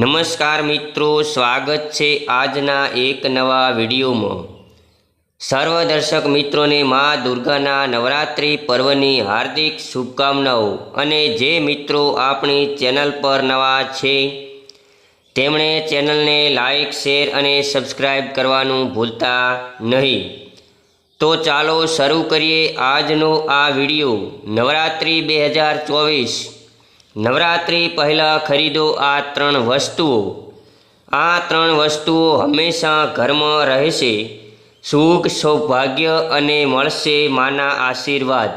નમસ્કાર મિત્રો, સ્વાગત છે આજના એક નવા વિડીયોમાં. સર્વ દર્શક મિત્રોને મા દુર્ગાના નવરાત્રિ પર્વની હાર્દિક શુભકામનાઓ અને જે મિત્રો આપણી ચેનલ પર નવા છે, તેમણે ચેનલને લાઇક શેર અને સબસ્ક્રાઈબ કરવાનું ભૂલતા નહીં. તો ચાલો શરૂ કરીએ આજનો આ વીડિયો. નવરાત્રિ બે હજાર ચોવીસ નવરાત્રિ પહેલાં ખરીદો આ ત્રણ વસ્તુઓ. આ ત્રણ વસ્તુઓ હંમેશા ઘરમાં રહેશે. સુખ, સૌભાગ્ય અને મળશે માના આશીર્વાદ.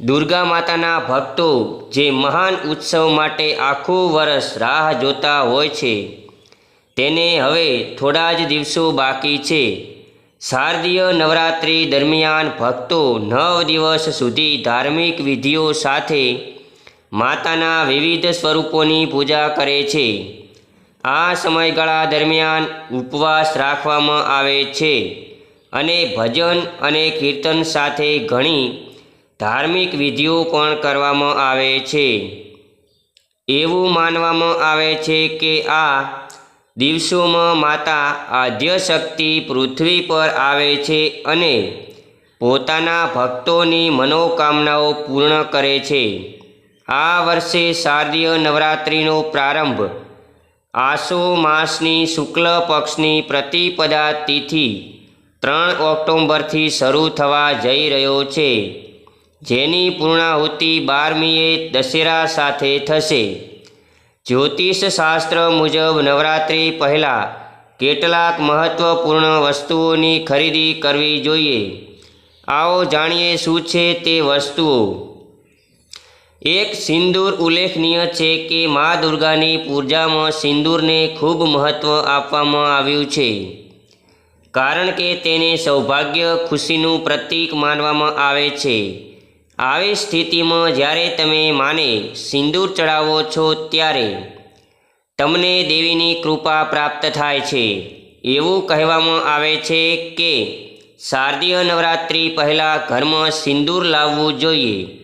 દુર્ગા માતાના ભક્તો જે મહાન ઉત્સવ માટે આખું વર્ષ રાહ જોતા હોય છે, તેને હવે થોડા જ દિવસો બાકી છે. શારદીય નવરાત્રિ દરમિયાન ભક્તો નવ દિવસ સુધી ધાર્મિક વિધિઓ સાથે માતાના વિવિધ સ્વરૂપોની પૂજા કરે છે. આ સમયગાળા દરમિયાન ઉપવાસ રાખવામાં આવે છે અને ભજન અને કીર્તન સાથે ઘણી ધાર્મિક વિધિઓ પણ કરવામાં આવે છે. એવું માનવામાં આવે છે કે આ દિવસોમાં માતા આદ્યશક્તિ પૃથ્વી પર આવે છે અને પોતાના ભક્તોની મનોકામનાઓ પૂર્ણ કરે છે. આ વર્ષે શારદીય નવરાત્રિનો પ્રારંભ. આસો માસની શુક્લ પક્ષની પ્રતિપદા તિથિ ત્રણ ઓક્ટોબરથી શરૂ થવા જઈ રહ્યો છે. જેની પૂર્ણાહુતિ બારમીએ દશેરા સાથે થશે. જ્યોતિષ શાસ્ત્ર મુજબ નવરાત્રિ પહેલાં કેટલાક મહત્વપૂર્ણ વસ્તુઓની ખરીદી કરવી જોઈએ. આવો જાણીએ શું છે તે વસ્તુઓ. એક સિંદૂર ઉલ્લેખનીય છે કે મા દુર્ગાની પૂજામાં સિંદૂરને ખૂબ મહત્ત્વ આપવામાં આવ્યું છે. કારણ કે તેને સૌભાગ્ય ખુશીનું પ્રતીક માનવામાં આવે છે. આવી સ્થિતિમાં જ્યારે તમે માને સિંદૂર ચડાવો છો ત્યારે તમને દેવીની કૃપા પ્રાપ્ત થાય છે. એવું કહેવામાં આવે છે કે શારદીય નવરાત્રિ પહેલાં ઘરમાં સિંદૂર લાવવું જોઈએ.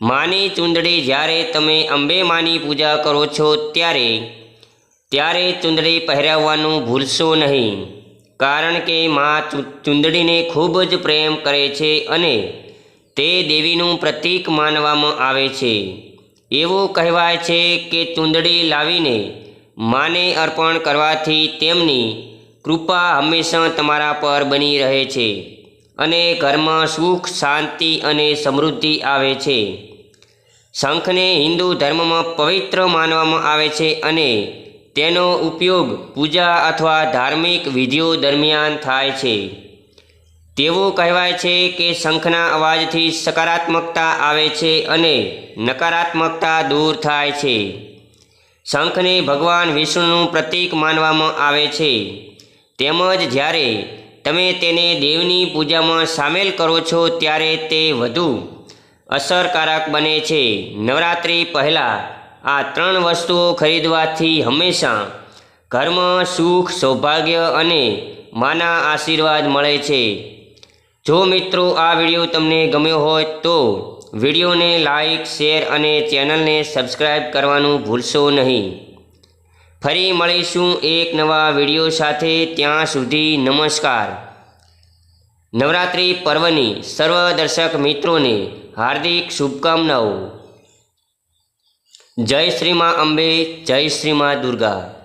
માની ચૂંદડી જ્યારે તમે અંબે માની પૂજા કરો છો ત્યારે ત્યારે ચૂંદડી પહેરાવવાનું ભૂલશો નહીં, કારણ કે મા ચૂંદડીને ખૂબ જ પ્રેમ કરે છે અને તે દેવીનું પ્રતીક માનવામાં આવે છે. એવું કહેવાય છે કે ચૂંદડી લાવીને માને અર્પણ કરવાથી તેમની કૃપા હંમેશા તમારા પર બની રહે છે અને ઘરમાં સુખ, શાંતિ અને સમૃદ્ધિ આવે છે. શંખને હિન્દુ ધર્મમાં પવિત્ર માનવામાં આવે છે અને તેનો ઉપયોગ પૂજા અથવા ધાર્મિક વિધિઓ દરમિયાન થાય છે. તેવું કહેવાય છે કે શંખના અવાજથી સકારાત્મકતા આવે છે અને નકારાત્મકતા દૂર થાય છે. શંખને ભગવાન વિષ્ણુનું પ્રતીક માનવામાં આવે છે. તેમજ જ્યારે તમે તેને દેવની પૂજામાં સામેલ કરો છો, ત્યારે તે વધુ અસરકારક બને છે. નવરાત્રિ પહેલાં આ ત્રણ વસ્તુઓ ખરીદવાથી હંમેશા ઘરમાં સુખ, સૌભાગ્ય અને માના આશીર્વાદ મળે છે. જો મિત્રો આ વીડિયો તમને ગમ્યો હોય તો વિડીયોને લાઈક, શેર અને ચેનલને સબસ્ક્રાઈબ કરવાનું ભૂલશો નહીં. ફરી મળીશું એક નવા વીડિયો સાથે. ત્યાં સુધી નમસ્કાર. નવરાત્રિ પર્વની સર્વ દર્શક મિત્રોને હાર્દિક શુભકામનાઓ. જય શ્રી મા અંબે જય શ્રી મા દુર્ગા.